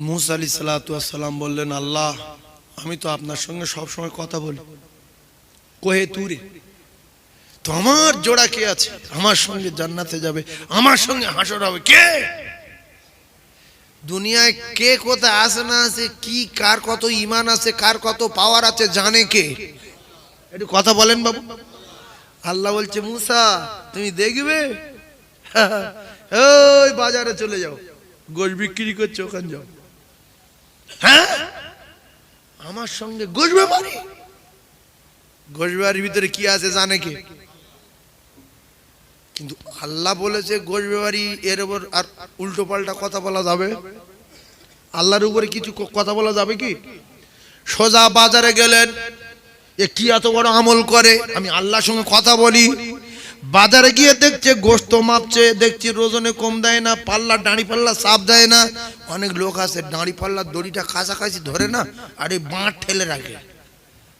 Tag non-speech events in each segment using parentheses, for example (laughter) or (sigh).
মুসা আলি সাল্লাম বললেন, আল্লাহ, আমি তো আপনার সঙ্গে সব সময় কথা বলি। কোহে তুরে তো আমার জোড়া কে আছে? আমার সঙ্গে জান্নাতে যাবে। আমার সঙ্গে হাসর হবে কে? দুনিয়ায় কে কোথায় আসে না আছে, কি, কার কত ইমান আছে, কার কত পাওয়ার আছে, জানে কে? একটু কথা বলেন বাবু। আল্লাহ বলছে, মুসা, তুমি দেখবে? (laughs) ওই বাজারে চলে যাও। গোশ বিক্রি করছে, ওখানে যাও। হ্যাঁ? আমার সঙ্গে গোশ ব্যাপারি গোশ ভিতরে কি আছে জানে কে? কিন্তু আল্লাহ বলেছে ব্যাপারি এর উপর আর উল্টো পাল্টা কথা বলা যাবে? আল্লাহর উপরে কিছু কথা বলা যাবে কি? সোজা বাজারে গেলেন, এ কি এত বড় আমল করে? আমি আল্লাহর সঙ্গে কথা বলি। বাজারে গিয়ে দেখছে গোস্ত মাপছে, দেখছি রোজনে কম দেয় না, পাল্লা দাঁড়ি পাল্লা চাপ দেয় না। অনেক লোক আছে দাঁড়ি পাল্লার দড়িটা কাছাকাছি ধরে না, আর এই বাঁট ঠেলে রাখে।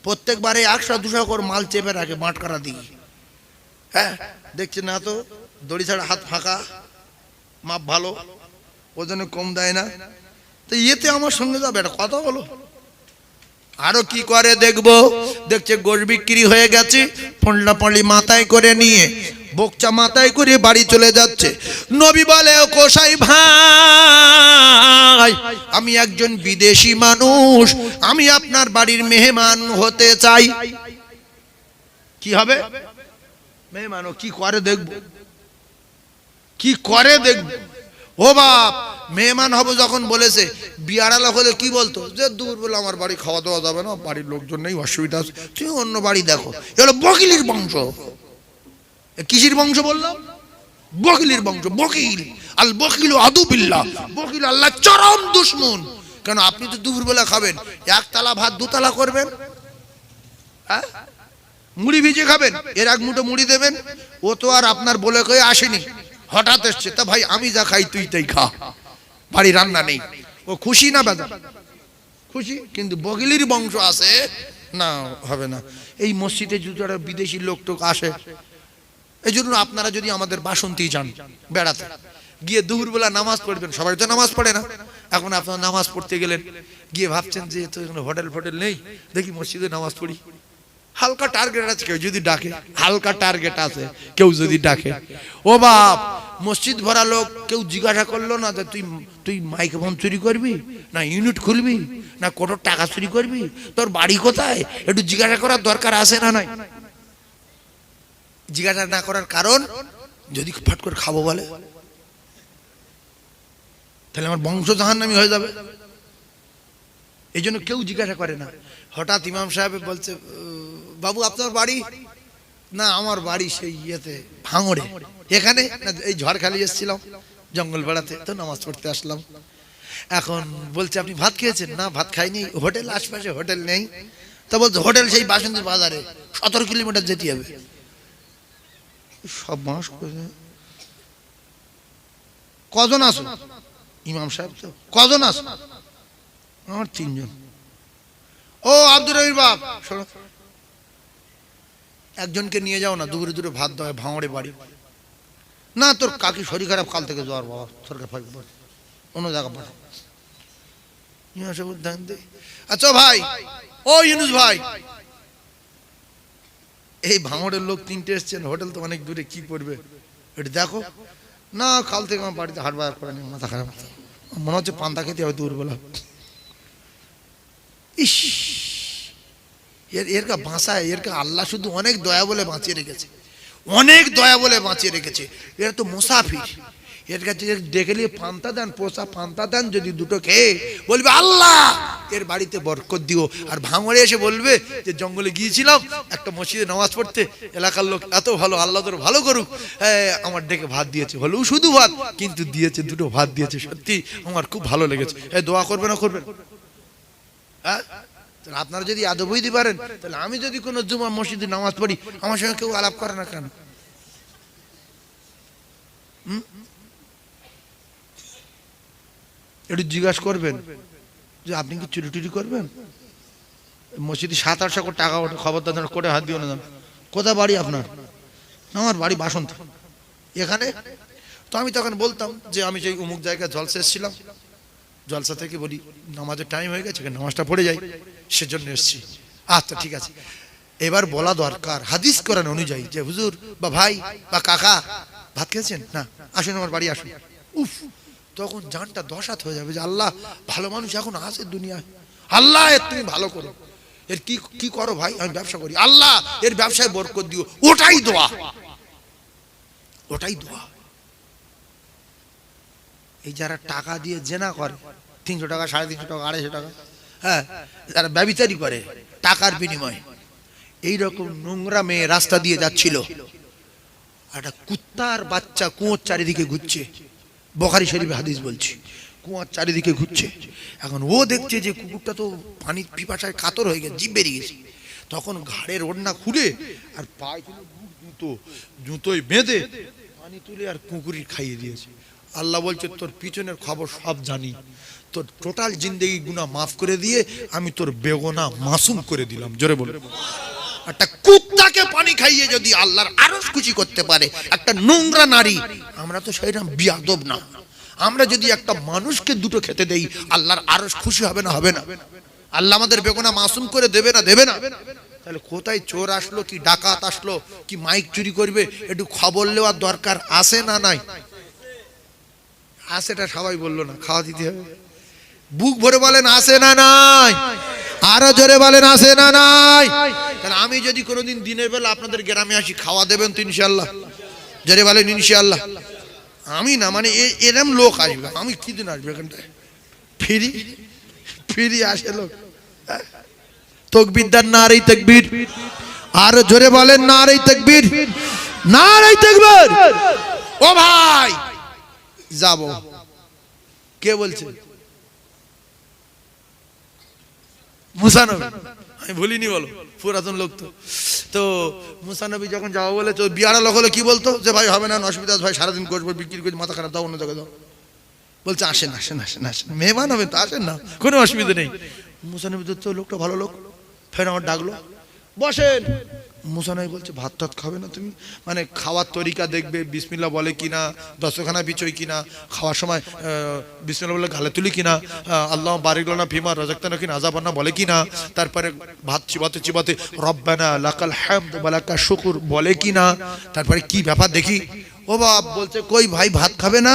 প্রত্যেকবারে একশো দুশো করে মাল চেপে রাখে বাঁট করা দিয়ে। হ্যাঁ দেখছি না তো, দড়ি ছাড়া হাত ফাঁকা, মাপ ভালো, ওজনে কম দেয় না। তো ইয়েতে আমার সঙ্গে যাবে একটা কথা বলো। আরও কি করে দেখব? দেখছে গোশ বিক্রি হয়ে গেছে পন্ডা পল্লি মাথায় করে নিয়ে, বকচা মাথায় করে বাড়ি চলে যাচ্ছে। নবী বলে, "ও কোসাই ভাই, আমি একজন বিদেশি মানুষ, আমি আপনার বাড়ির মেহমান হতে চাই। কি হবে? মেহমান কি করে দেখব? কি করে দেখব? ও বাপ মেহমান হব যখন বলেছে বিয়ারালা হলে কি বলতো? যে দূর বলে আমার বাড়ি খাওয়া দাওয়া যাবে না, বাড়ির লোকজন নেই, অসুবিধা আছে। তুমি অন্য বাড়ি দেখো। এগুলো বকিলির বংশ। কিসির বংশ বললাম? বকিলির বংশ, বকিল। আল বকিল আদুবিল্লাহ বকিল আল্লাহ চরম দুশ্মন। কেন, আপনি তো দুপুরবেলা খাবেন। একতলা ভাত, দুতলা করবেন? হ্যাঁ? মুড়ি ভিজে খাবেন? এর এক মুঠো মুড়ি দেবেন? ও তো আর আপনার বলে কয়ে আসেনি। হঠাৎ এসছে, তা ভাই, আমি যা খাই তুই তাই খা। বাড়ি রান্না নেই। ও খুশি না বেদা খুশি, কিন্তু বগিলির বংশ আছে? না, হবে না। এই মসজিদে একটা বিদেশি লোক টোক আসে এই জন্য আপনারা যদি আমাদের বাসন্তী যান বেড়াতে, গিয়ে দুপুরবেলা নামাজ পড়বেন। সবাই তো নামাজ পড়ে না। এখন আপনারা নামাজ পড়তে গেলেন, গিয়ে ভাবছেন যে তো হোটেল ফোটেল নেই, দেখি মসজিদে নামাজ পড়ি। হালকা টার্গেট আছে কেউ যদি ডাকে হালকা টার্গেট আছে কেউ যদি ডাকে। ও বাপ মসজিদ ভরা লোক কেউ জিজ্ঞাসা করল না যে তুই তুই মাইক মাইক্রোফোন চুরি করবি? না ইউনিট খুলবি? না কত টাকা চুরি করবি? তোর বাড়ি কোথায়? একটু জিজ্ঞাসা করার দরকার আছে না নাই? জিজ্ঞাসা না করার কারণ যদি ফাট করে খাব বলে তাহলে আমার বংশ জাহান্নামি হয়ে যাবে। এই জন্য কেউ জিজ্ঞাসা করে না। হঠাৎ ইমাম সাহেব বলছে "উ, বাবু, আপনার বাড়ি? না, আমার বাড়ি সেই ইয়েতে, ভাঙড়ে। এখানে? এই ঝড়খালি এসেছিলাম, জঙ্গল বেড়াতে, তো নামাজ পড়তে আসলাম। এখন বলছে, আপনি ভাত খেয়েছেন? না, ভাত খাইনি। হোটেল, আশপাশে হোটেল নেই। তা বলছে, হোটেল সেই বাসন্তী বাজারে, সতেরো কিলোমিটার যেতে হবে। সব মানুষ কজন আসো ইমাম সাহেব তো, কজন আসো আমার তিনজন। ও, আব্দুর রবির বাপ। একজনকে নিয়ে যাও না, দূরে দূরে ভাত দেওয়া ভাঙড়ে বাড়ি। না, তোর কাকি শরীর খারাপ, কাল থেকে যাওয়ার বাবা সরকার ফাঁকি পড়ে অন্য জায়গা পাঠা ইমাম দে। আচ্ছা ভাই, ও ইউনুস ভাই। এই ভাঙড়ের লোক তিনটে এসছেন, হোটেল তো অনেক দূরে, কি করবে? এটা দেখো। না, কাল থেকে আমার বাড়িতে হাট বাজার করে নেই মাথা খারাপ। মনে হচ্ছে পান্তা খেতে হবে দূরবেলা ইস! এর এর কা বাঁচায় এর কা আল্লাহ শুধু অনেক দয়া বলে বাঁচিয়ে রেখেছে। অনেক দয়া বলে বাঁচিয়ে রেখেছে। এরা তো মুসাফির। এর কাছে ডেকে নিয়ে পান্তা দেন পোষা পান্তা দেন যদি দুটো খেয়ে বলবে আল্লাহ! এর বাড়িতে বরকত দিও। আর ভাঙড়ে এসে বলবে যে জঙ্গলে গিয়েছিলাম একটা মসজিদে নামাজ পড়তে। এলাকার লোক এত ভালো আল্লাহ তোর ভালো করুক। হ্যাঁ, আমার ডেকে ভাত দিয়েছে। হলেও শুধু ভাত? কিন্তু দিয়েছে দুটো ভাত দিয়েছে। সত্যি আমার খুব ভালো লেগেছে। দোয়া করবে না করবে হ্যাঁ? আপনারা যদি আদব দিতে পারেন, তাহলে আমি যদি কোনো জুমা মসজিদে নামাজ পড়ি, আমার সঙ্গে কেউ আলাপ করে না কেন? একটু জিজ্ঞাসা করবেন যে আপনি কি চুরি টুরি করবেন? মসজিদে সাত আটশো করে টাকা ওঠে খবর যেন করে হাত দিও না। কোথায় বাড়ি আপনার? আমার বাড়ি বাসন্ত। এখানে? তো আমি তখন বলতাম যে আমি সেই অমুক জায়গায় জলসে এসেছিলাম। জলসা থেকে বলি, নামাজের টাইম হয়ে গেছে, নামাজটা পড়ে যাই, সেজন্য এসছি। আচ্ছা ঠিক আছে। এবার বলা দরকার, হাদিস করান অনুযায়ী যে হুজুর বা ভাই বা কাকা, ভাত খেয়েছেন? না, আসুন আমার বাড়ি আসুন। উফ, তখন জানটা দশাত হয়ে যাবে যে আল্লাহ, ভালো মানুষ এখন আসে দুনিয়ায়। আল্লাহ, এর তুমি ভালো করো। এর কি কি করো ভাই? আমি ব্যবসা করি। আল্লাহ, এর ব্যবসায় বরকত দিও। ওটাই দোয়া। ওটাই দোয়া। এই যারা টাকা দিয়ে জেনা করে, তিনশো টাকা, সাড়ে তিনশো টাকা, আড়াইশো টাকা হ্যাঁ যারা ব্যবিচারি করে, টাকার বিনিময়ে, এইরকম নোংরা মেয়ে রাস্তা দিয়ে যাচ্ছিল। একটা কুত্তার বাচ্চা কুয়োর চারিদিকে ঘুরছে। বখারি শরীফ হাদিস বলছি, কুয়ার চারিদিকে ঘুরছে। এখন ও দেখছে যে কুকুরটা তো পানির পিপাসায় কাতর হয়ে গেছে, জিভ বেরিয়ে গেছে। তখন ঘাড়ের ওড়না খুলে আর পায়ে জুতো জুতোয় বেঁধে পানি তুলে আর কুকুরি খাইয়ে দিয়েছে। আল্লাহ বলছে, তোর পিছনের খবর সব জানি। তোর টোটাল জিন্দেগি গুণা মাফ করে দিয়ে আমি তোর বেগনা মাসুম করে দিলাম। জোরে বলে একটা কুত্তাকে পানি খাইয়ে যদি আল্লাহর আরও খুশি করতে পারে, একটা নোংরা নারী, আমরা তো সেইরকম বিয়াদব না। আমরা যদি একটা মানুষকে দুটো খেতে দেই, আল্লাহর আরও খুশি হবে না হবে না। আল্লাহ আমাদের বেগুনা মাসুম করে দেবে না দেবে না। তাহলে কোথায় চোর আসলো, কি ডাকাত আসলো, কি মাইক চুরি করবে, একটু খবর নেওয়ার দরকার আছে না নাই? আসেটা সবাই বলল না, খাওয়া দিতে হবে। বুক ভরে বলেন, আসে না নাই? আরও জোরে বলেন, আসে না নাই? তাহলে আমি যদি কোনোদিন দিনের বেলা আপনাদের গ্রামে আসি, খাওয়া দেবেন তো ইনশাল্লাহ জোরে বলেন ইনশাল্লাহ আমি না মানে এরম লোক আসবে, আমি দিন আসবে এখানটায়? ফিরি? ফিরি আসে লোক। তকবিদ্যার না আর এই তকবির। আরও জোরে বলেন না আর এই তকবির। না আর তকবির! ও ভাই! যাব। কে বলছে? মুসানবী। আমি ভুলিনি বলো, পুরাতন লোক তো। তো মুসানবী যখন যাব বলে, তো বিয়ারা লোক হলে কি বলতো? যে ভাই হবে না অসুবিধা ভাই সারাদিন করব, বিক্রি করে মাথা খারাপ, দাও অন্য জায়গায় দাও। বলছে, আসেন আসেন আসেন আসেন। মেহমান হবেন তো, আসেন না। কোনো অসুবিধা নেই। মুসানবী তো লোকটা ভালো লোক। ফের আমার ডাকলো, বসেন। মুসানবী বলছে, ভাত টাত খাবে না তুমি? মানে খাওয়ার তরিকা দেখবে বিসমিল্লা বলে কিনা, দশখানা বিচই কিনা, খাওয়ার সময় বিসমিল্লা বলে গালে তুলি কিনা আল্লাহ বারিকলানা ফিমা রাজাক্তানা কিনা আজাবান্না বলে কিনা, তারপরে ভাত চিবাতে চিবাতে, রব্বানা লাকাল হ্যামদ বালাকা শুকুর বলে কিনা, তারপরে কি ব্যাপার দেখি, ও বাপ, বলছে, কই ভাই, ভাত খাবে না?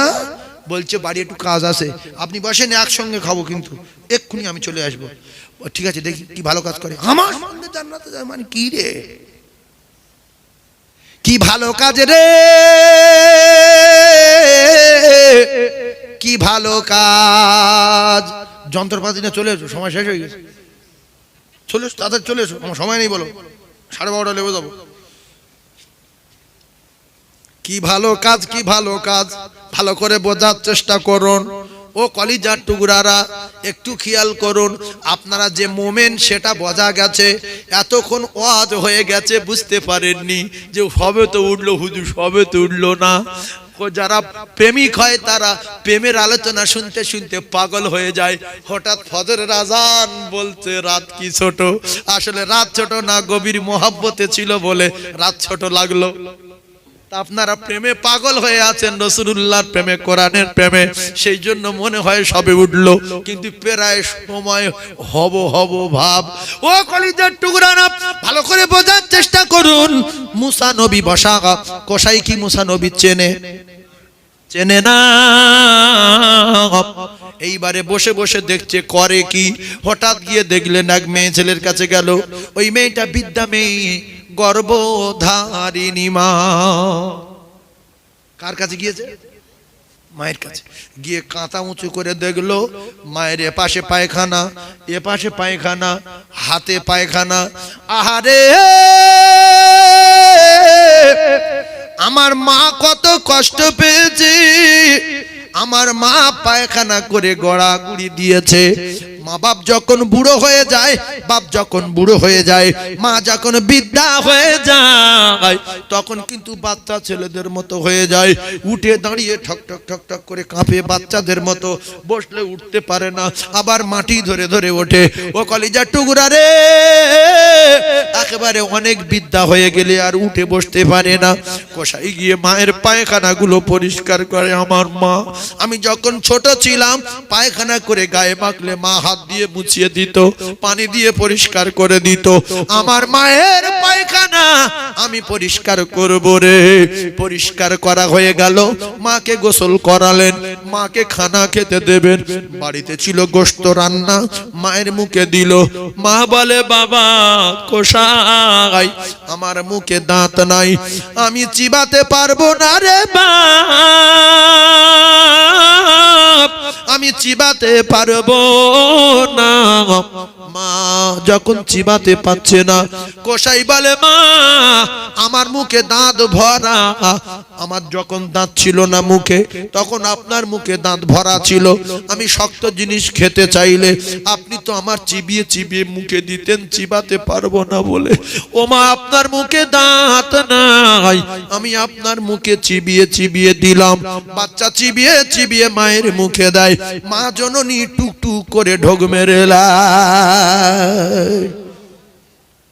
বলছে, বাড়ি একটু কাজ আছে, আপনি বসেন, একসঙ্গে খাব কিন্তু, এক্ষুনি আমি চলে আসব। ঠিক আছে, দেখি কি ভালো কাজ করে। আমার সঙ্গে জান্নাতে যায় মানে কি রে? কি ভালো কাজ রে? কি ভালো কাজ? যন্ত্রপাতি না চলে এসো, সময় শেষ হয়ে গেছে। চলে এসো তাদের চলে এসো, আমার সময় নেই বলো। সাড়ে বারোটা লেগে যাব। কি ভালো কাজ, কি ভালো কাজ? ভালো করে বোঝার চেষ্টা করুন। ও কলিজার টুকরারা, একটু খেয়াল করুন, আপনারা যে মোমেন সেটা বোঝা গেছে, এতক্ষণ ওয়াজ হয়ে গেছে, বুঝতে পারেননি যে সবে তো উঠল হুজুর, সবে তো উঠল না। যারা প্রেমিক হয়, তারা প্রেমের আলোচনা শুনতে শুনতে পাগল হয়ে যায়। হঠাৎ ফজরের আজান বলছে, রাত কি ছোট? আসলে রাত ছোট না, গভীর মোহাব্বতে ছিল বলে রাত ছোট লাগল। আপনারা প্রেমে পাগল হয়ে আছেন রসুল্লাহর প্রেমে, কোরআনের প্রেমে। সেই জন্য মনে হয় সবে উঠল, কিন্তু প্রায় সময় হব হব ভাব। ও কলিজার টুকরানা, ভালো করে বোঝার চেষ্টা করুন। মুসা নবী বসা কসাই কি মুসা নবী চেনে? চেনে না। এইবারে বসে বসে দেখছে, করে কি? হঠাৎ গিয়ে দেখলেন এক মেয়ে ছেলের কাছে গেল। ওই মেয়েটা বিদ্যা মেয়ে। গর্ভধারিণী মা। কার কাছে গিয়েছে? মায়ের কাছে। গিয়ে কাঁথা উঁচু করে দেখল, মায়ের এপাশে পায়খানা এপাশে পায়খানা, হাতে পায়খানা। আহারে! আমার মা কত কষ্ট পেয়েছে। আমার মা পায়খানা করে গড়াগুড়ি দিয়েছে। মা বাপ যখন বুড়ো হয়ে যায়, বাপ যখন বুড়ো হয়ে যায়, মা যখন বিদ্যা হয়ে যায়, তখন কিন্তু বাচ্চা ছেলেদের মতো হয়ে যায়। উঠে দাঁড়িয়ে ঠক ঠক ঠক ঠক করে কাঁপে বাচ্চাদের মতো, বসলে উঠতে পারে না, আবার মাটি ধরে ধরে ওঠে। ও কলিজা টুকরা রে, একেবারে অনেক বিদ্যা হয়ে গেলে আর উঠে বসতে পারে না। কষাই গিয়ে মায়ের পায়খানাগুলো পরিষ্কার করে, আমার মা, আমি যখন ছোট ছিলাম, পায়খানা করে গায়ে মাখলে মা হাত দিয়ে মুছিয়ে দিত, পানি দিয়ে পরিষ্কার করে দিত। আমার মায়ের পায়খানা আমি পরিষ্কার করব রে। পরিষ্কার করা হয়ে গেল, মাকে গোসল করালেন, মাকে খানা খেতে দেবেন। বাড়িতে ছিল গোস্ত রান্না, মায়ের মুখে দিল, মা বলে, বাবা কোষাই আমার মুখে দাঁত নাই, আমি চিবাতে পারব না রে বাপ আমি চিবাতে পারব না। মা যখন চিবাতে পাচ্ছে না কোষাই বলে, মা, আমার মুখে দাঁত ভরা। আমার যখন দাঁত ছিল না মুখে, তখন আপনার মুখে দাঁত ভরা ছিল। আমি শক্ত জিনিস খেতে চাইলে আপনি তো আমার চিবিয়ে চিবিয়ে মুখে দিতেন, চিবাতে পারব না বলে। ও মা আপনার মুখে দাঁত নাই। আমি আপনার মুখে চিবিয়ে চিবিয়ে দিলাম। বাচ্চা চিবিয়ে চিবিয়ে মায়ের মুখে দেয়। মা জননী টুক টুক করে ঢোক মেরে।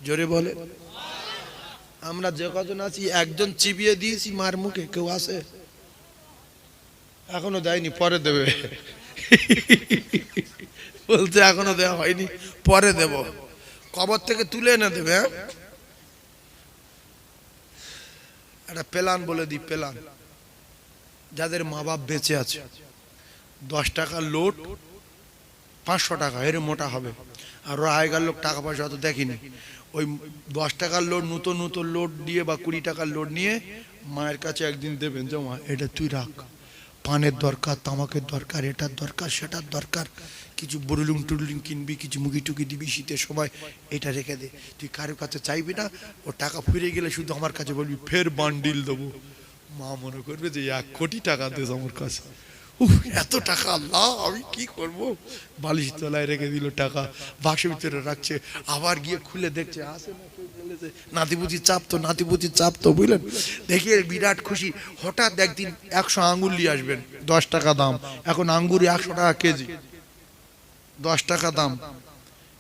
জোরে বলে। আমরা যে কজন আছি, একজন চিবিয়ে দিয়েছি, মার মুখে কেউ আছে? এখনও দেয়নি, পরে দেবে। বলছে এখনও দেওয়া হয়নি, পরে দেব। কবর থেকে তুলে এনে দেবে হ্যাঁ? একটা পেলান বলে দিই পেলান যাদের মা বাপ বেঁচে আছে, দশ টাকা লোট, পাঁচশো টাকা, এর মোটা হবে। আর আগেকার লোক টাকা পয়সা অত দেখিনি। ওই দশ টাকার লোড নতুন নতুন লোড দিয়ে বা কুড়ি টাকার লোড নিয়ে মায়ের কাছে একদিন দেবেন, যে মা, এটা তুই রাখ। পানের দরকার, তামাকের দরকার, এটার দরকার, সেটার দরকার। কিছু বরুলুম টুরুলুম কিনবি, কিছু মুগি টুকি দিবি, শীতের সময় এটা রেখে দে। তুই কারোর কাছে চাইবি না, ও টাকা ফিরে গেলে শুধু আমার কাছে বলবি, ফের বান্ডিল দেবো। মা মনে করবে যে, এক কোটি টাকা দেস আমার কাছে। এত টাকা, আল্লাহ, আমি কি করব? বালিশ তলায় রেখে দিল টাকা, বাক্সের ভিতরে রাখছে, আবার গিয়ে খুলে দেখছে আসে না বলেছে নাতিপুতি চাপ তো নাতিপুতি চাপ বুঝলেন? দেখে বিরাট খুশি। হঠাৎ একদিন একশো আঙ্গুর নিয়ে আসবেন দশ টাকা দাম। এখন আঙ্গুর একশো টাকা কেজি। দশ টাকা দাম।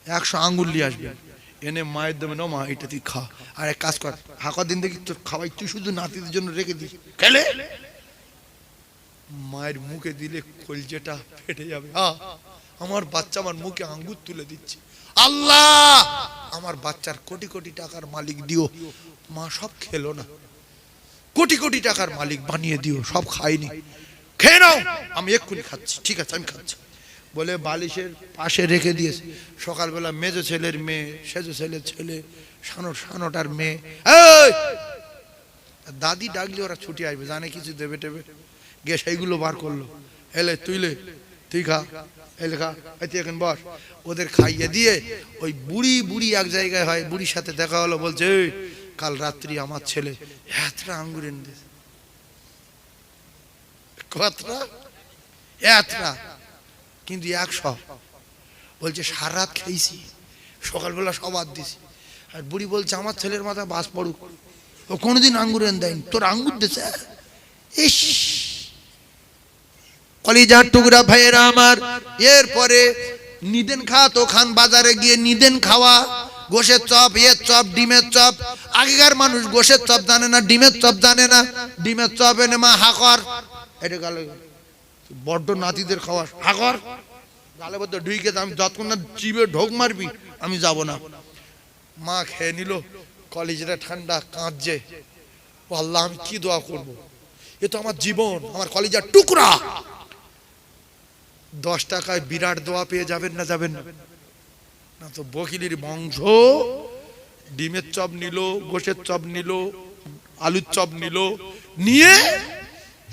একশো আঙ্গুর নিয়ে আসবেন। এনে মায়ের দেবে না মা এটা তুই খা। আর এক কাজ কর হাঁকা দিন দেখি তোর খাওয়াই তুই শুধু নাতিদের জন্য রেখে দিস। খেলে? মায়ের মুখে দিলে কলজেটা ফেটে যাবে। আহ, আমার বাচ্চা আমার মুখে আঙ্গুর তুলে দিচ্ছে। আল্লাহ! আমার বাচ্চার কোটি কোটি টাকার মালিক দিও। মা সব খেলো না। কোটি কোটি টাকার মালিক বানিয়ে দিও, সব খাইনি খেয়ে নাও, আমি এক্ষুনি খাচ্ছি, ঠিক আছে, আমি খাচ্ছি। বলে বালিশের পাশে রেখে দিয়েছে। সকালবেলা মেজো ছেলের মেয়ে, সেজো ছেলের ছেলে সানো সানোটার মেয়ে! দাদি ডাকলে ওরা ছুটি আসবে, জানে কিছু দেবে টেবে? গিয়ে সেইগুলো বার করল। এলে, তুইলে, তুই খা। এলে খা এই তুই এখন বস ওদের খাইয়ে দিয়ে ওই বুড়ি বুড়ি এক জায়গায় হয় বুড়ির সাথে দেখা হলো বলছে "এই, কাল রাত্রি আমার ছেলে এতটা আঙ্গুর এনে দিয়েছে। কতটা এতটা কিন্তু একশো বলছে সারা রাত খেয়েছি সকালবেলা সবার দিছি আর বুড়ি বলছে আমার ছেলের মাথায় বাস পড়ুক ও কোনোদিন আঙ্গুর এনে দেয়নি তোর আঙ্গুর দেছে ইস! কলিজার টুকরা ভাইয়েরা আমার, এরপরে নিদেন খাওয়া তো খান বাজারে গিয়ে নিদেন খাওয়া, গোশের চপ, এর চপ, ডিমের চপ। আগেকার মানুষ গোশের চপ জানে না, ডিমের চপ জানে না। ডিমের চপ এনে মা হাকর। এটা গেল। বড্ড নাতিদের খাওয়া হাকর? গালে বলতে ঢুইকে আমি যতক্ষণ না চিবে ঢোক মারবি, আমি যাব না। মা খেয়ে নিল, কলেজটা ঠান্ডা কাঁদছে। আল্লাহ, আমি কি দোয়া করব? এ তো আমার জীবন, আমার কলেজের টুকরা। দশ টাকায় বিরাট দোয়া পেয়ে যাবেন না যাবেন না? না তো বকিলির বংশ ডিমের চপ নিল, গোশের চপ নিল, আলুর চপ নিল, নিয়ে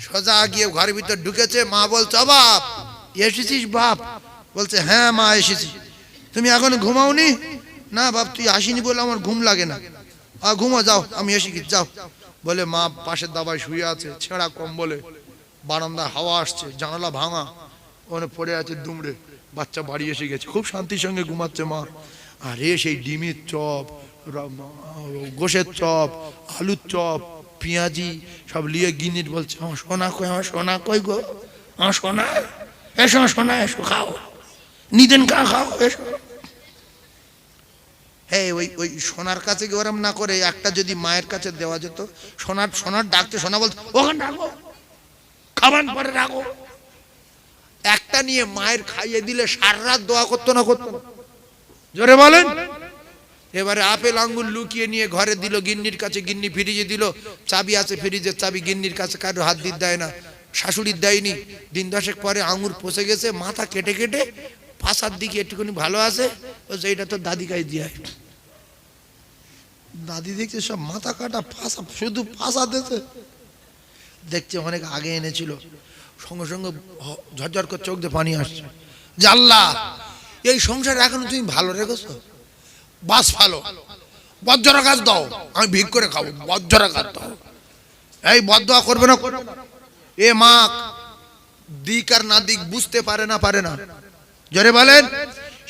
সোজা গিয়ে ঘরের ভিতর ঢুকেছে, মা বলছে বাপ, এসেছিস বাপ? বলছে হ্যাঁ মা, এসেছি। তুমি এখন ঘুমাওনি? না বাপ, তুই আসিনি বলে আমার ঘুম লাগে না। আর ঘুমো, যাও, আমি এসে গেছি যাও। বলে মা পাশের দাবায় শুয়ে আছে, ছেঁড়া কম বলে বারান্দা হাওয়া আসছে, জানালা ভাঙা। ওখানে পড়ে আছে দুমড়ে। বাচ্চা বাড়ি এসে গেছে। খুব শান্তির সঙ্গে ঘুমাচ্ছে মা। আরে সেই ডিমের চপ, রা- গোশের চপ, আলুর চপ, পেঁয়াজি, সব লিয়ে গিনিট বলছে আমার সোনা কই আমার সোনা কই গো? আমার সোনা? এসো সোনা, এসো, খাও। নিদেন কা খাও, এসো। হ্যাঁ ওই ওই সোনার কাছে গিয়ে ওরম না করে, একটা যদি মায়ের কাছে দেওয়া যেত, সোনার সোনার ডাকতে সোনা বলতো, ওখানে রাখো। খাবার পরে রাখো। একটা নিয়ে মায়ের খাইয়ে দিলে সারা রাত দোয়া করতো না করতো? জোরে বলেন। এবারে আপেল আঙ্গুল লুকিয়ে নিয়ে ঘরে দিল, গিন্নির কাছে গিন্নি ফ্রিজে দিল। চাবি আছে ফ্রিজের চাবি, গিন্নির কাছে কারও হাত দিতে দেয় না। শাশুড়ির দেয়নি। দিন দশেক পরে আঙুর পচে গেছে, মাথা কেটে কেটে। পাশার দিকে একটুখানি ভালো আছে বলছে এইটা তো দাদি গায়ে দিয়ে দাদি দেখছে সব মাথা কাটা পাশা, শুধু পাশা দিয়েছে। দেখছে অনেক আগে এনেছিল। সঙ্গে সঙ্গে ঝরঝর করে চোখ দিয়ে পানি আসছে। যে আল্লাহ, এই সংসার এখনও তুমি ভালো রেখেছো? বাস ভালো। বজ্জরা গাছ দাও, আমি ভিক করে খাব, বজ্জরা গাছ দাও। এই বদয়া করবে না। এ মা, দিক আর না দিক বুঝতে পারে না পারে না। জোরে বলেন,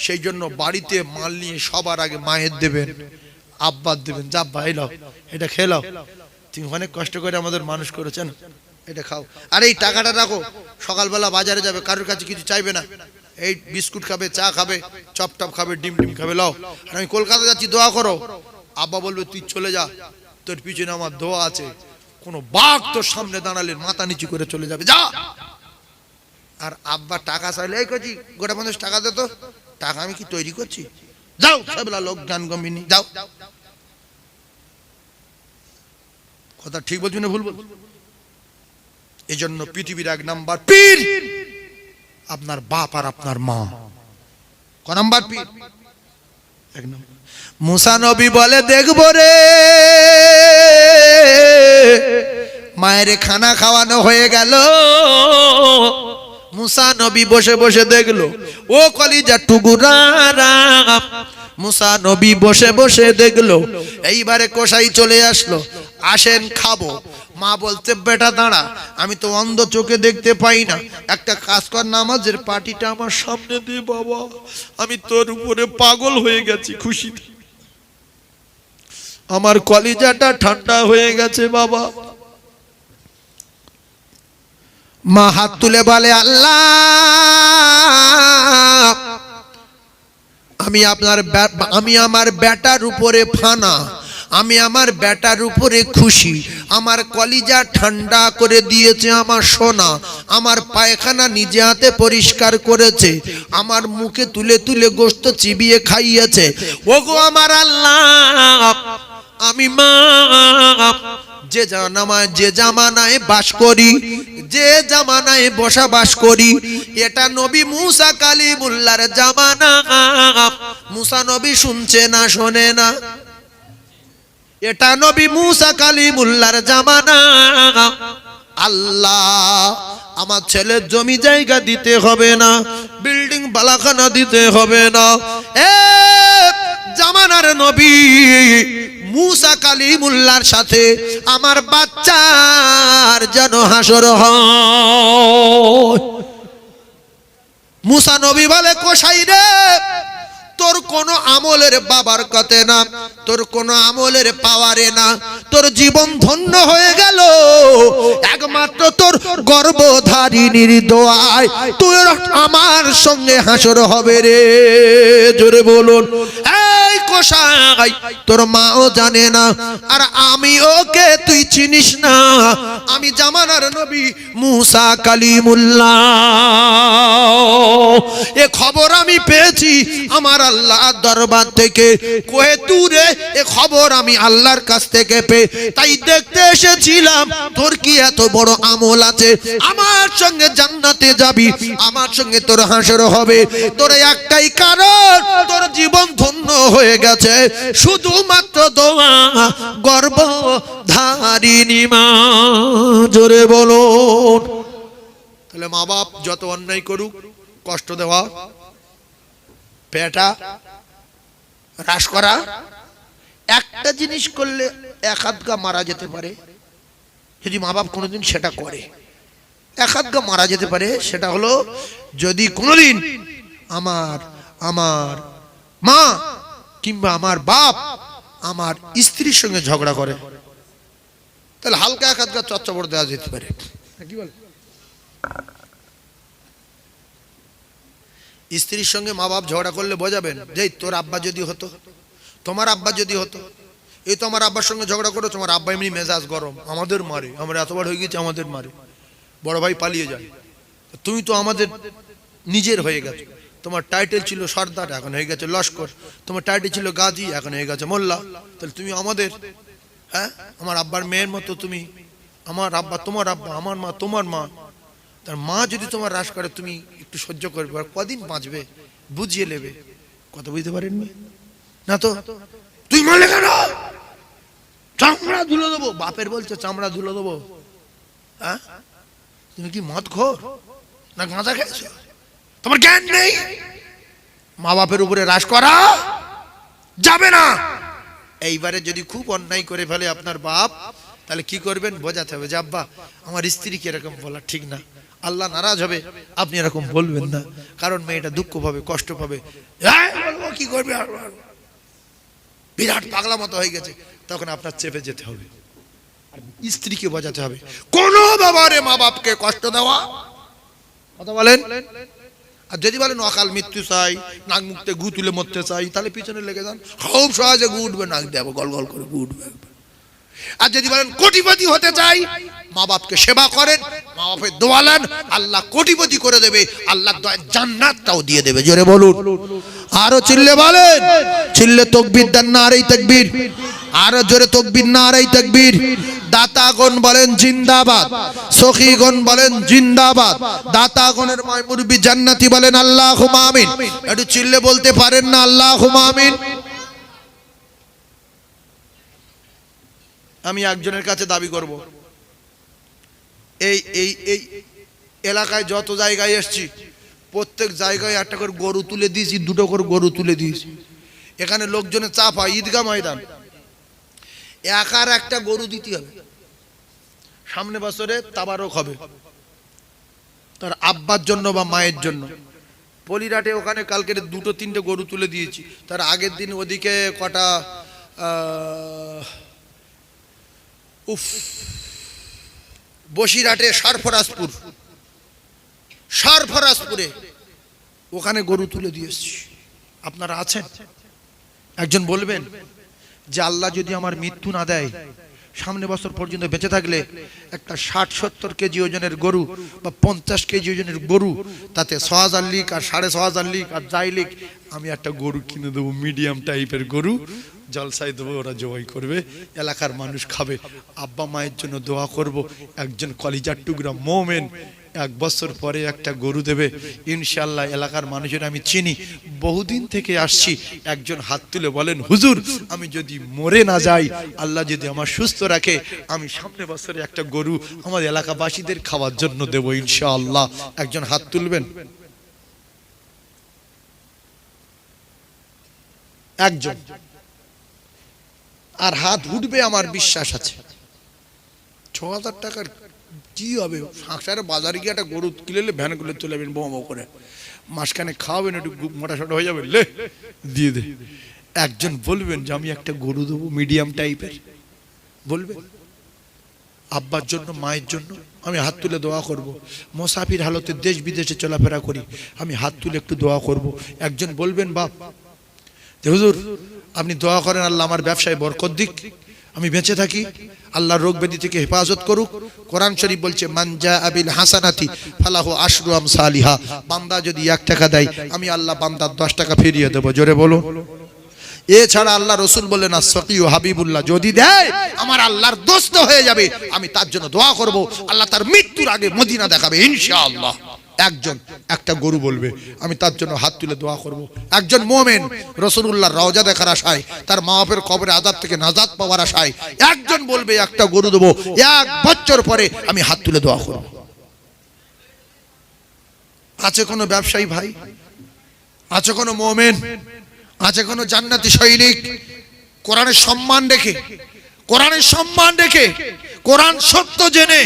সেই জন্য বাড়িতে মাল নিয়ে সবার আগে মায়ের দেবেন, আব্বার দেবেন। যা ভাই এটা খেলাও তুমি অনেক কষ্ট করে আমাদের মানুষ করেছেন। এটা খাও। আর এই টাকাটা রাখো, সকালবেলা বাজারে যাবে, কারোর কাছে কিছু চাইবে না। এই বিস্কুট খাবে, চা খাবে, চপ টপ খাবে, ডিম ডিম খাবে, লাও। আর আমি কলকাতা যাচ্ছি, দোয়া করো। আব্বা বলবে, তুই চলে যা, তোর পিছনে আমার দোয়া আছে। কোনো বাঘ তোর সামনে দাঁড়ালে মাথা নিচু করে চলে যাবে। যা! আর আব্বা টাকা চাইলে, এই করছি গোটা পঞ্চাশ টাকা দে তো। টাকা আমি কি তৈরি করছি? যাও, সবলা লোক জ্ঞান গম্বিনী, যাও। কথা ঠিক বলছি না ভুল বল এই জন্য পৃথিবীর এক নাম্বার পীর, আপনার বাপ আর আপনার মা। ক নাম্বার পীর? এক নাম্বার। মুসা নবী বলে, দেখব রে, মায়ের খানা খাওয়ানো হয়ে গেল। মুসা নবী বসে বসে দেখল, ও কলিজা টুকুরারা। মুসা নবী বসে বসে দেখল, এইবারে কোষাই চলে আসলো। আসেন, খাব। মা বলতে বেটা, দাঁড়া, আমি তো অন্ধ চোখে দেখতে পাই না। একটা কাজ কর, নামাজের পার্টিটা আমার সামনে দে, বাবা। আমি তোর উপরে পাগল হয়ে গেছি খুশিতে আমার কলিজাটা ঠান্ডা হয়ে গেছে, বাবা। মা হাত তুলে বলে, আল্লাহ, আমি আপনার আমি আমার বেটার উপরে ফানা। আমি আমার বেটার উপরে খুশি। আমার কলিজা ঠান্ডা করে দিয়েছে আমার সোনা। আমার পায়খানা নিজে হাতে পরিষ্কার করেছে। আমার মুখে তুলে তুলে গোস্ত চিবিয়ে খাইয়েছে। ওগো আমার আল্লাহ, আমি মা যে জানামায়, যে জামানায় বাস করি, যে জামানায় বসবাস করি, এটা নবী মুসা কালিমুল্লার জামানা। মুসা নবী শুনছে না, শোনে না। এটা নবী মুসা কালিমুল্লার জামানা। আল্লাহ, আমার ছেলের জমি জায়গা দিতে হবে না, বিল্ডিং বালাখানা দিতে হবে না। এ, জামানার নবী মুসা কালিমুল্লার সাথে আমার বাচ্চার যেন হাসর হয়। মুসা নবী বলে, কোসাই রে তোর কোনো আমলের বাবার কতে না, তোর কোনো আমলের পাওয়ারে না, তোর জীবন ধন্য হয়ে গেল। একমাত্র তোর গর্বধারিণীর দোয়ায় তোর আমার সঙ্গে হাসর হবে রে। জোরে বলুন কোষাই তোর মাও জানে না, আর আমি ওকে তুই চিনিস না। আমি জামানার নবী মুসা কালিমুল্লাহ। এ খবর আমি পেয়েছি আমার আল্লাহ দরবার থেকে। কোহে দূরে, এ খবর আমি আল্লাহর কাছ থেকে পেয়ে তাই দেখতে এসেছিলাম, তোর কি এত বড় আমল আছে? আমার সঙ্গে জান্নাতে যাবি, আমার সঙ্গে তোর হাসর হবে। তোর একটাই কারণ, তোর জীবন ধন্য হয়ে গেছে শুধুমাত্র দোয়া গর্ব ধারিণী মা, জোরে বলুন। তাহলে মা বাপ যত অন্যায় করুক, কষ্ট দেওয়া, পেটা হ্রাস করা, একটা জিনিস করলে এক হাত গা মারা যেতে পারে, যদি মা বাপ কোনোদিন সেটা করে। এক হাত গা মারা যেতে পারে, সেটা হলো, যদি কোনোদিন আমার আমার মা কিংবা আমার বাপ আমার স্ত্রীর সঙ্গে ঝগড়া করে। তাহলে হালকা এক হাত চচ্চবড় দেওয়া যেতে পারে। কি বলে? স্ত্রীর সঙ্গে মা বাপ ঝগড়া করলে বোঝাবেন যে তোর আব্বা যদি হতো তোমার আব্বা যদি হতো এই তো আমার আব্বার সঙ্গে ঝগড়া করো তোমার আব্বা এমনি মেজাজ গরম আমাদের মারে আমরা এতবার হয়ে গেছি আমাদের মারে। বড় ভাই পালিয়ে যায়। তুমি তো আমাদের নিজের হয়ে গেছো। তোমার টাইটেল ছিল সর্দার, এখন হয়ে গেছে লস্কর। তোমার টাইটেল ছিল গাজী, এখন হয়ে গেছে মোল্লা। তাহলে তুমি আমাদের হ্যাঁ? আমার আব্বার মেয়ের মতো তুমি। আমার আব্বা তোমার আব্বা, আমার মা তোমার মা। তার মা যদি তোমার হ্রাস করে, তুমি একটু সহ্য করবে আর কদিন বাঁচবে, বুঝিয়ে নেবে। কথা বুঝতে পারেননি? না তো? তুই মারলে কেন? চামড়া ধুলো দেবো। বাপের বলছে চামড়া ধুলো দেবো। হ্যাঁ? তুমি কি মদ খোর? না গাঁজা খেয়েছো? তোমার জ্ঞান নেই? মা বাপের উপরে হ্রাস করা যাবে না। এইবারে যদি খুব অন্যায় করে ফেলে আপনার বাপ তাহলে কি করবেন? বোঝাতে হবে যে আমার স্ত্রীকে এরকম বলা ঠিক না। আল্লাহ নারাজ হবে আপনি এরকম বলবেন না। কারণ মেয়েটা দুঃখ পাবে কষ্ট পাবে। বলব, কি করবে? বিরাট পাগলা মতো হয়ে গেছে। তখন আপনার চেপে যেতে হবে। স্ত্রীকে বোঝাতে হবে। কোন ব্যাপারে মা বাপকে কষ্ট দেওয়া? কথা বলেন। আর যদি বলেন অকাল মৃত্যু চাই, নাক মুখতে গু তুলে মরতে চাই, তাহলে পিছনে লেগে যান। খুব সহজে গু উঠবে, নাক দেবো গল গল করে গু উঠবে। আর যদি বলেন, কোটিপতি হতে চাই, মা বাপকে সেবা করেন, মা বাপের দোয়ালেন আল্লাহ কোটিপতি করে দেবে আল্লাহ জান্নাতটাও দিয়ে দেবে। জোরে বলুন। আরও চিল্লে বলেন। চিল্লে তকবির দেন না, আর এই তকবির। আরও জোরে তকবির না আর এই তকবির। দাতাগণ বলেন, জিন্দাবাদ। সখীগণ বলেন, জিন্দাবাদ। দাতাগণের মায় মুরবি জান্নাতি বলেন আল্লাহ আমিন। একটু চিল্লে বলতে পারেন না আল্লাহ আমিন? আমি একজনের কাছে দাবি করব। এই এই এই এলাকায় যত জায়গায় এসছি, প্রত্যেক জায়গায় একটা করে গরু তুলে দিয়েছি, দুটো করে গরু তুলে দিয়েছি। এখানে লোকজনের চাপ হয় ঈদগাহ ময়দান। একার একটা গরু দিতে হবে। সামনে বছরে তাবারক হবে। তার আব্বার জন্য বা মায়ের জন্য। পলিরাটে ওখানে কালকে দুটো তিনটে গরু তুলে দিয়েছি। তার আগের দিন ওদিকে কটা উফ, বসিরহাটে সরফরাজপুর। সরফরাজপুরে ওখানে গরু তুলে দিয়েছি আপনারা আছেন? একজন বলবেন? যে আল্লাহ যদি আমার মৃত্যু না দেয়, সামনে বছর পর্যন্ত বেঁচে থাকলে একটা ষাট সত্তর কেজি ওজনের গরু বা পঞ্চাশ কেজি ওজনের গরু, তাতে ছ হাজার লিক আর সাড়ে ছ হাজার লিক আর যাই লিক আমি একটা গরু কিনে দেবো, মিডিয়াম টাইপের গরু জলসাই দেবো, ওরা জবাই করবে, এলাকার মানুষ খাবে। আব্বা মায়ের জন্য দোয়া করব, একজন কলিজার টুকরা মোমেন এক বছর পরে একটা গরু দেবে ইনশাল্লাহ এলাকার মানুষের আমি চিনি। বহুদিন থেকে আসছি, একজন হাত তুলে বলেন, হুজুর, আমি যদি মরে না যাই, আল্লাহ যদি আমার সুস্থ রাখে, আমি সামনে বছরে একটা গরু আমার এলাকাবাসীদের খাওয়ার জন্য দেব, ইনশাআল্লাহ। একজন হাত তুলবেন? একজন। আর হাত উঠবে আমার বিশ্বাস আছে। ছ হাজার টাকার কি হবে? সংসারে বাজারে গিয়ে একটা গরু কিনলে ভ্যানগুলো চলে যাবেন বোমা করে। মাঝখানে খাওয়াবেন, একটু মোটাসোটা হয়ে যাবে, লে, দিয়ে দে। একজন বলবেন যে, আমি একটা গরু দেবো মিডিয়াম টাইপের বলবেন, আব্বার জন্য, মায়ের জন্য আমি হাত তুলে দোয়া করব। মোসাফির হালতে দেশ বিদেশে চলাফেরা করি, আমি হাত তুলে একটু দোয়া করব। একজন বলবেন, বাপ হুজুর, আপনি দোয়া করেন, আল্লাহ আমার ব্যবসায় বরকত দিক। আমি বেঁচে থাকি আল্লাহ রোগ ব্যাধি থেকে হেফাজত করুক। কোরআন শরীফ বলছে মানজা আবিল হাসানাতি ফালাহু আশরু সালিহা বান্দা যদি এক টাকা দেয়, আমি আল্লাহ বান্দার দশ টাকা ফিরিয়ে দেবো। জোরে বলুন। এছাড়া আল্লাহ রসুল বললেন সকি ও হাবিবুল্লাহ, যদি দেয়, আমার আল্লাহর দোস্ত হয়ে যাবে। আমি তার জন্য দোয়া করব। আল্লাহ তার মৃত্যুর আগে মদিনা দেখাবে, ইনশাআল্লাহ। একজন, একটা গরু বলবে, আমি তার জন্য হাত তুলে দোয়া করব। একজন মোমেন রসুল্লাহ রওজা দেখার আশায়, তার মা বাপের কবরে আজাদ থেকে নাজাদ পাওয়ার আশায়, একজন বলবে, একটা গরু দেবো, এক বছর পরে আমি হাত তুলে দোয়া করব। আছে কোনো ব্যবসায়ী ভাই? আছে কোনো মোমেন? আছে কোনো জান্নাতি সৈনিক? কোরআনের সম্মান রেখে কোরআনের সম্মান রেখে কোরআন সত্য জেনে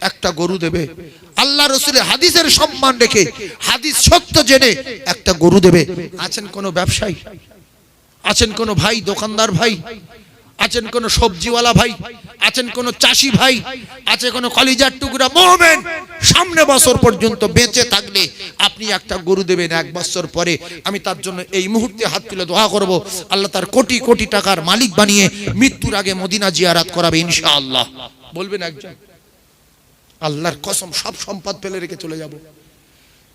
একটা গরু দেবে। আল্লাহ রসুলের হাদিসের সম্মান রেখে, হাদিস সত্য জেনে একটা গরু দেবে। আছেন কোনো ব্যবসায়ী? আছেন কোনো ভাই, দোকানদার ভাই? আছেন কোনো সবজিওয়ালা ভাই? আছেন কোনো চাষি ভাই? আছে কোনো কলিজার টুকরা? মোহমেন সামনে বছর পর্যন্ত বেঁচে থাকলে আপনি একটা গরু দেবেন এক বছর পরে। আমি তার জন্য এই মুহূর্তে হাত তুলে দোয়া করব। আল্লাহ তার কোটি কোটি টাকার মালিক বানিয়ে মৃত্যুর আগে মদিনা জিয়ারাত করাবে ইনশাআল্লাহ। বলবেন একজন। আল্লাহর কসম, সব সম্পদ ফেলে রেখে চলে যাব।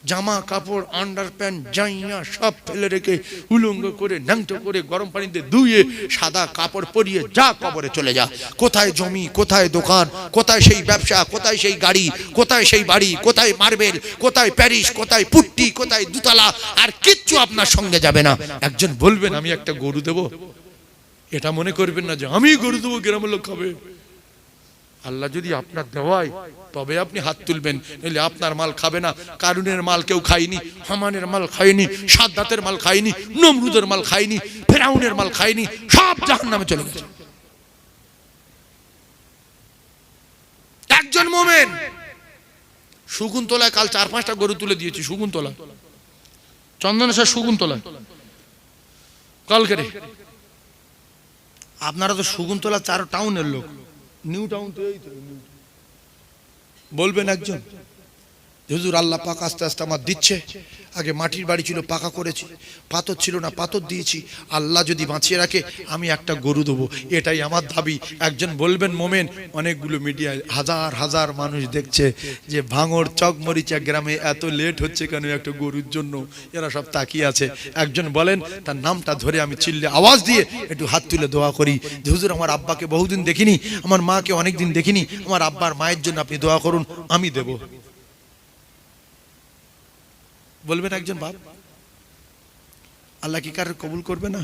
জামা, কাপড় আন্ডার প্যান্ট জাইয়া, সব ফেলে রেখে উলঙ্গ করে, ন্যাংটো করে, গরম পানিতে ধুয়ে, সাদা কাপড় পরিয়ে যা কবরে চলে যা। কোথায় জমি, কোথায় দোকান, কোথায় সেই ব্যবসা, কোথায় সেই গাড়ি, কোথায় সেই বাড়ি, কোথায় মার্বেল, কোথায় প্যারিস, কোথায় পুট্টি, কোথায় দুতলা, আর কিচ্ছু আপনার সঙ্গে যাবে না। একজন বলবেন, আমি একটা গরু দেব? এটা মনে করবেন না যে, আমি গরু দেবো, গ্রামের লোক খাবে। আল্লাহ যদি আপনার দেওয়ায়, তবে আপনি হাত তুলবেন, নইলে আপনার মাল খাবে না, কারুনের মাল কেউ খায়নি, হামানের মাল খায়নি, সাদ্দাতের মাল খায়নি, নমরুদের মাল খায়নি, ফেরাউনের মাল খায়নি, সব জাহান নামে চলে গেছে। একজন মোমেন শকুন্তলায় কাল চার পাঁচটা গরু তুলে দিয়েছি শকুন্তলা চন্দনেশ্বর শকুন্তলা কালকে আপনারা তো শকুন্তলা চার টাউনের লোক। নিউ টাউন তো এই তো বলবেন একজন। হুজুর আল্লাহ পাক আস্তে আস্তে আমার দিচ্ছে। আগে মাটির বাড়ি ছিল, পাকা করেছি। পাথর ছিল না, পাথর দিয়েছি। আল্লাহ যদি বাঁচিয়ে রাখে, আমি একটা গরু দেবো। এটাই আমার দাবি। একজন বলবেন, মোমেন, অনেকগুলো মিডিয়ায় হাজার হাজার মানুষ দেখছে যে ভাঙর চকমরিচা গ্রামে এত লেট হচ্ছে কেন একটা গরুর জন্য? এরা সব তাকিয়ে আছে। একজন বলেন, তার নামটা ধরে আমি চিল্লে আওয়াজ দিয়ে একটু হাত তুলে দোয়া করি। হুজুর, আমার আব্বাকে বহুদিন দেখিনি, আমার মাকে অনেকদিন দেখিনি। আমার আব্বার মায়ের জন্য আপনি দোয়া করুন, আমি দেব। বলবেন একজন বাপ? আল্লাহ কি কার কবুল করবে না?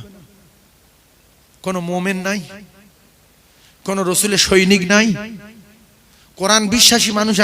কোন মোমেন নাই? কোন রসুলের সৈনিক নাই? কোরআন বিশ্বাসী মানুষ